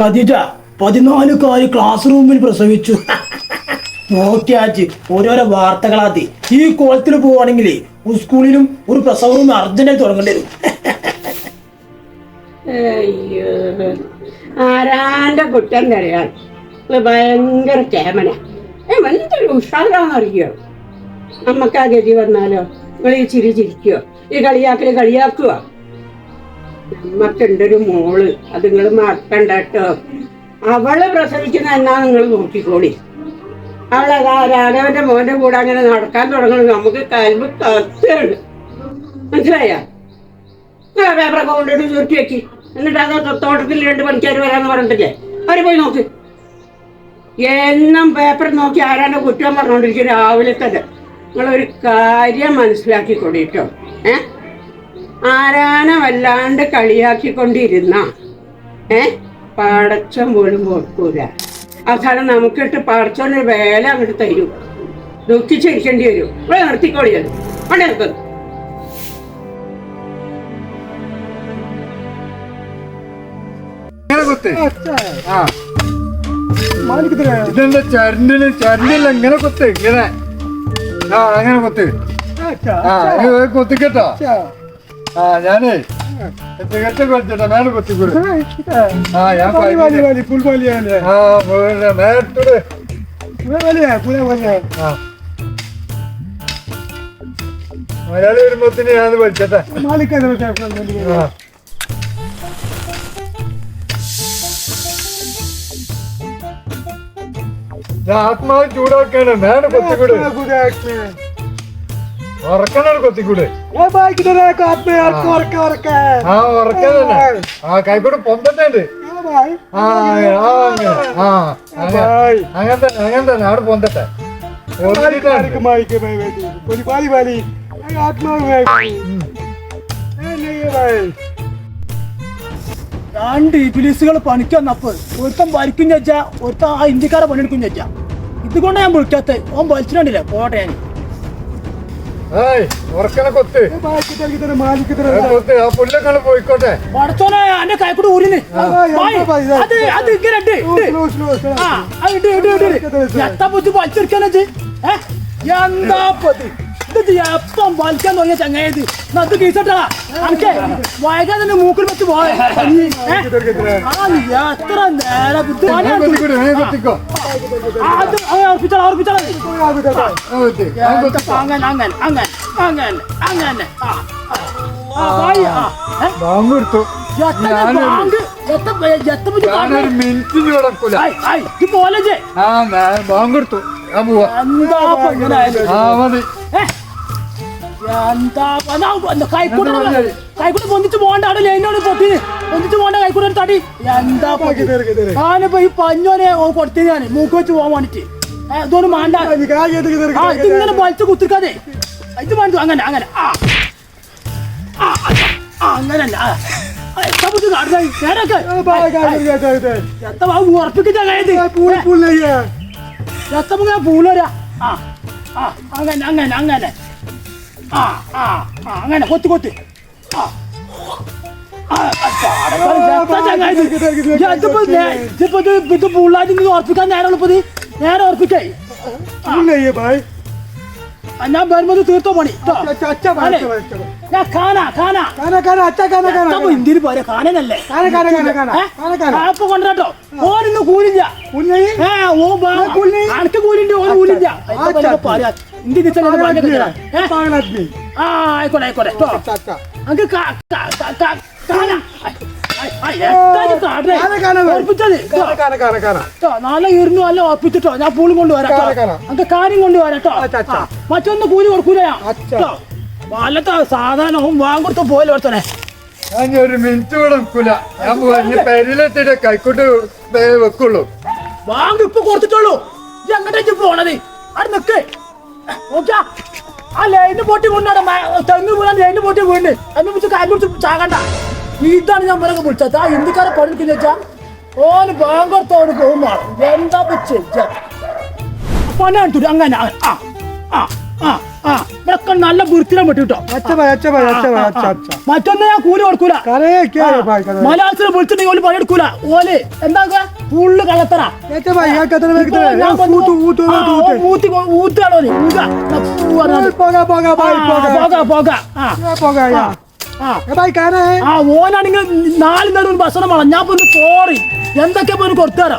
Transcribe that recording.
Khadija പതിനാലുകാരി class റൂമിൽ പ്രസവിച്ചു. നോക്കിയാച്ച് ഓരോരോ വാർത്തകളാത്തി ഈ കോളത്തിൽ പോവാണെങ്കിൽ സ്കൂളിലും ഒരു പ്രസവ റൂം അർജന്റായി തുടങ്ങേണ്ടി വരും. അയ്യോ. ആരാന്റെ കുറ്റം തരയാൻ ഭയങ്കര ചേമന ഏ എന്തൊരു ഉഷാറാന്നറിയോ? നമുക്ക് ആ ഗതി വന്നാലോ? നിങ്ങൾ ഈ ചിരി ചിരിക്കോ ഈ കളിയാക്കൽ കളിയാക്കുക നമ്മക്കുണ്ടൊരു മോൾ. അത് നിങ്ങൾ മറക്കണ്ട കേട്ടോ. അവൾ പ്രസവിക്കുന്ന എന്നാ നിങ്ങൾ നോക്കിക്കോളി. അവളതാ രാഘവന്റെ മോന്റെ കൂടെ അങ്ങനെ നടക്കാൻ തുടങ്ങണം നമുക്ക് കൽവ് തത്തുണ്ട് മനസ്സിലായ? ആ പേപ്പറൊക്കെ കൊണ്ടിട്ട് ചുരുട്ടി വെക്കി. എന്നിട്ട് അത് തോട്ടത്തിൽ രണ്ട് പണിക്കാർ വരാന്ന് പറഞ്ഞിട്ടില്ലേ? അവർ പോയി നോക്ക്. എന്നും പേപ്പർ നോക്കി ആരാണ്ട് കുറ്റം പറഞ്ഞോണ്ടിരിക്കും രാവിലെ തന്നെ. നിങ്ങളൊരു കാര്യം മനസ്സിലാക്കി കൊടിയിട്ടോ ഏ? ആരാനെ വല്ലാണ്ട് കളിയാക്കിക്കൊണ്ടിരുന്ന ഏ? പാടച്ചം പോലും പോക്കൂല അവസാനം നമുക്കിട്ട് പാടച്ചോണ്ട് വേല അങ്ങോട്ട് തരും. ദുഃഖിച്ചിരിക്കേണ്ടി വരും. ഇവിടെ നിർത്തിക്കോളിയത് അവിടെ നിർത്തുന്നു കുത്ത്. ആ ഇതെന്താ ചരണ്ടിന് ചരണ്ടില്ല ഇങ്ങനെ കൊത്ത് ഇങ്ങനെ. ആ അങ്ങനെ കുത്ത്. ആ കുത്തിക്കട്ടോ. ആ ഞാനേ സിഗരറ്റ് വലിച്ചിട്ടാ മേലെ കുത്തിക്കൂടെ ആ ഞാൻ ആ. മേലിട്ടൂടെ. ആ. മലയാളി വരുമ്പോത്തിന് ഞാൻ വലിച്ചട്ടെ ആ. ആത്മാവ് ചൂടാക്കാണ് മേലെ കൊത്തിക്കൂടെ. ഉറക്കണ കൊത്തിക്കൂടെ. ആ. ഉറക്കാൻ തന്നെ. ആ കൈക്കൂടെ പൊന്തട്ടുണ്ട്. ആ ആ അങ്ങനെ ആ അങ്ങനെ. അങ്ങനെ തന്നെ അങ്ങനെ തന്നെ അവിടെ പൊന്തട്ടെ. പൊന്തിട്ടാണ്. രണ്ട് ഇബിലിസുകൾ പണിക്ക് വന്നപ്പോൾ ഒരുത്തൻ വലിക്കും ചോദിച്ചാ ഒരുത്തൻ ആ ഇന്ത്യക്കാരെ പണിയെടുക്കും ചോദിച്ചാ ഇതുകൊണ്ട് ഞാൻ വിളിക്കാത്ത ഓൻ വലിച്ചിട്ടുണ്ടല്ലേ? പോട്ടെ ഞാൻ പോയിക്കോട്ടെ. എന്റെ കൈക്കൂടെ ഊരിന്. അത് അത് ഇങ്ങനെ. എത്താ പൊത്തി വലിച്ചെടുക്കാനത് എന്താ പതി? ഇത് എപ്പം വലിക്കാൻ തുടങ്ങിയ ചങ്ങയത്? അത് കീസട്ടാ അനക്കേ വൈകാതെ തന്നെ മൂക്കിൽ വെച്ച് പോയ. ആ എത്ര നേരെ ബുദ്ധി ഞാൻ കൊത്തിക്കൂടെ ഞാൻ കൊത്തിക്കോ അത് അർപ്പിച്ചാളാ അർപ്പിച്ചാളാ ആ കൊത്തി ഞാൻ കൊത്തിക്കോ അങ്ങനെ അങ്ങനെ അങ്ങനെ അങ്ങനെ അങ്ങനെ ആ ആ. ആ വായി ആ ഏ? ബാങ്ക് എടുത്തു എത്ര ഞാനൊരു മിനിറ്റിന് കിടക്കൂല ആ ഞാൻ ബാങ്ക് എടുത്തു ഞാൻ പോവാ? ആ മതി? എന്താ കൈക്കൂടെ കൈക്കൂടെ പൊന്നിച്ച് പോകണ്ട അവിടെ ലൈനോട് പൊട്ടി പൊന്നിച്ച് പോകണ്ട തടി. എന്താ? ഞാനിപ്പോ ഈ പഞ്ഞോനെ കൊടുത്തു ഞാൻ മൂക്ക് വെച്ച് പോകാൻ വേണ്ടിട്ട്. ഇതൊന്നും വേണ്ട. ആ ഇതിങ്ങനെ വലിച്ചു കുത്തിക്കാതെ ഇത് വേണ്ട അങ്ങനെ അങ്ങനെ. ആ. ആ, ആ, അങ്ങനെ അല്ല ആ. ആ, എത്ര ബുദ്ധി കാണിച്ചായി? നേരൊക്കെ. എത്ര ഭാഗം ഉറപ്പിക്കിച്ച എത്ര ഞാൻ പൂലോരാ അങ്ങനെ അങ്ങനെ അങ്ങനെ. ആ ആ അങ്ങനെ കൊത്തി കൊത്തി. ആ. ഇത്? ഇത് ഉറപ്പിക്കാൻ നേരം ഉള്ളപ്പോ ഇത് നേരെ ഉറപ്പിക്കേ ഞാൻ വരുമ്പോ ഇത് തീർത്തോ പണി? ഞാൻ കാനാ കാനാ ഇന്ത്യയിൽ പോരെ കാനനല്ലേ അപ്പൊ കൊണ്ടാട്ടോ ഓനിന്ന് കൂലില്ല അനക്ക് കൂലിണ്ട് ഓന് കൂലില്ല. ഇന്ത്യ ആയിക്കോട്ടെ ആയിക്കോട്ടെ നാളെ ഇരുന്നു അല്ല ഉറപ്പിച്ചിട്ടോ. ഞാൻ പൂളും കൊണ്ടുവരാം ട്ടോ. കാന, കാന. കാര്യം കൊണ്ടുവരാം ട്ടോ. അച്ഛാ, അച്ഛാ. ആ, മറ്റൊന്ന് കൂലി കൊടുക്കൂല. വല്ലത്തെ സാധനവും വാങ്ങുകൊടുത്ത പോലെ ഓർത്തനെ ഞാൻ ഒരു മിനിറ്റ് കൂടെ നിൽക്കൂല. ഞാൻ പെരിയിലെത്തിട്ട് കൈക്കോട്ട് വെക്കുള്ളൂ. വാങ്ങി ഇപ്പൊ കൊടുത്തിട്ടുള്ളൂ. എങ്ങോട്ടേക്ക് പോണത്. അവിടെ നിക്ക്. നോക്കിയാ ആ ലൈന് പൊട്ടി കൊണ്ടാണ് തെങ്ങ് വീണാൻ ലൈന് പൊട്ടി വീണ് എന്നെ വിളിച്ച് കാര്യം വിളിച്ച് ചാകണ്ട. ഇതാണ് ഞാൻ പറഞ്ഞ വിളിച്ചത്. ആ ഹിന്ദിക്കാരെ പണിക്കുന്ന വെച്ചാ ഓന് ബാങ്കോർത്തോട് പോകുമ്പോൾ എന്താ വെച്ച് പണി അങ്ങനെ ആ ആ. ആ നല്ല വൃത്തിയിലും ഞാൻ കൂലി കൊടുക്കൂല. മലയാളത്തിൽ വിളിച്ചിട്ടുണ്ടെങ്കിൽ ഓൽ പണിയെടുക്കൂല ഓലെ എന്താ ഫുള്ള് കള്ളത്തറ ഓനാണെങ്കിൽ നാല് നേരം ഭക്ഷണം വേണം. ഞാൻ പോയി ചോറി എന്തൊക്കെ പോയി കൊടുത്താരോ